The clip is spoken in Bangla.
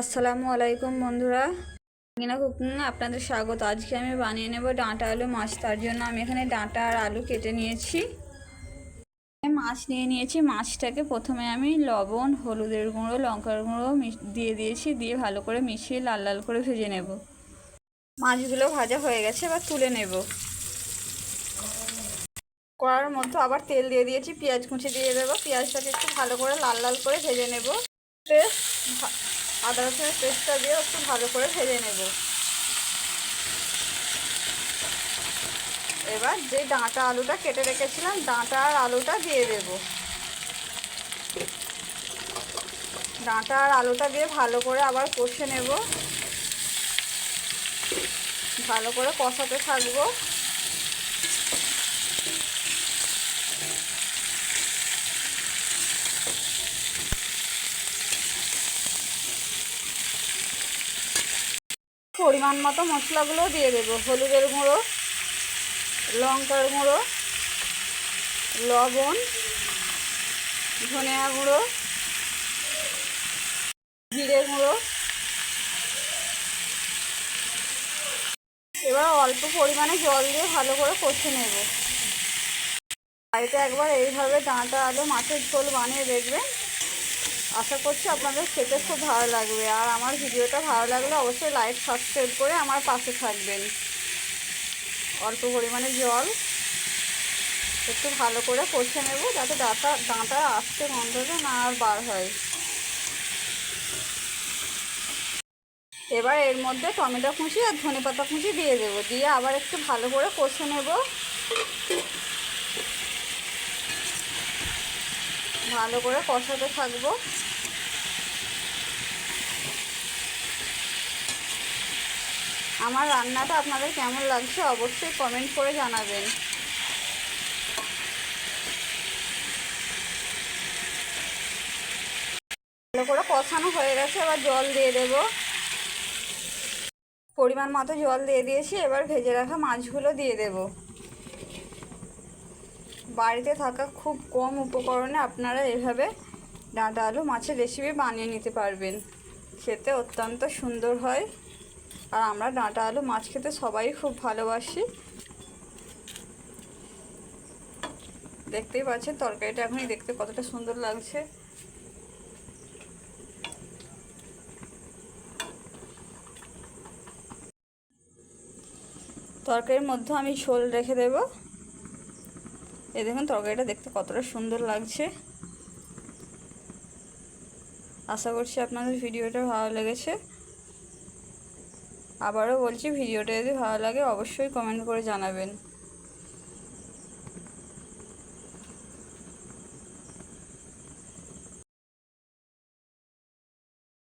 আসসালামু আলাইকুম বন্ধুরা। কিনা কুকিং আপনাদের স্বাগত। আজকে আমি বানিয়ে নেব ডাঁটা আলু মাছ। তার জন্য আমি এখানে ডাঁটা আর আলু কেটে নিয়েছি। মাছ নিয়ে নিয়েছি। মাছটাকে প্রথমে আমি লবণ, হলুদের গুঁড়ো, লঙ্কার গুঁড়ো দিয়ে দিয়েছি। দিয়ে ভালো করে মিশিয়ে লাল লাল করে ভেজে নেব। মাছগুলো ভাজা হয়ে গেছে, এবার তুলে নেব। কড়ার মধ্যে আবার তেল দিয়ে দিয়েছি। পেঁয়াজ কুচি দিয়ে দেবো। পেঁয়াজটাকে একটু ভালো করে লাল লাল করে ভেজে নেব। আদা রসুনের পেস্টটা দিয়ে একটু ভালো করে ভেজে নেব। এবার যে ডাঁটা আলুটা কেটে রেখেছিলাম, ডাঁটা আর আলুটা দিয়ে দেব। ডাঁটা আর আলুটা দিয়ে ভালো করে আবার কষে নেব। ভালো করে কষাতে থাকব। পরিমাণ মতো মশলাগুলো দিয়ে দেবো। হলুদের গুঁড়ো, লঙ্কার গুঁড়ো, লবণ, ধনিয়া গুঁড়ো, জিরে গুঁড়ো। এবার অল্প পরিমাণে জল দিয়ে ভালো করে কষে নেব। বাড়িতে একবার এইভাবে ডাঁটা আলু মাছের ঝোল বানিয়ে দেখবেন। আশা করছি আপনাদের খেতে খুব ভালো লাগবে। আর আমার ভিডিওটা ভালো লাগলে অবশ্যই লাইক সাবস্ক্রাইব করে আমার পাশে থাকবেন। অল্প পরিমাণে জল একটু ভালো করে কষে নেব যাতে ডাঁটা ডাঁটা আসতে গন্ধটা না আর বার হয়। এবার এর মধ্যে টমেটো কুচি আর ধনে পাতা কুচি দিয়ে দেবো। দিয়ে আবার একটু ভালো করে কষে নেব। ভালো করে কষাতে থাকব। আমার রান্নাটা আপনাদের কেমন লাগছে অবশ্যই কমেন্ট করে জানাবেন। ভালো করে কষানো হয়ে গেছে, এবার জল দিয়ে দেব। পরিমাণ মতো জল দিয়ে দিয়েছি, এবার ভেজে রাখা মাছগুলো দিয়ে দেব। বাড়িতে থাকা খুব কম উপকরণে আপনারা এভাবে ডাঁটা আলু মাছের রেসিপি বানিয়ে নিতে পারবেন। খেতে অত্যন্ত সুন্দর হয়। আর আমরা ডাঁটা আলু মাছ খেতে সবাই খুব ভালোবাসি। দেখতেই পাচ্ছেন তরকারিটা এখনই দেখতে কতটা সুন্দর লাগছে। তরকারির মধ্যে আমি ঝোল রেখে দেব। এ দেখুন, তরকারিটা দেখতে কতটা সুন্দর লাগছে। আশা করছি আপনাদের ভিডিওটা ভালো লেগেছে। আবারও বলছি, ভিডিওটা যদি ভালো লাগে, অবশ্যই কমেন্ট করে জানাবেন।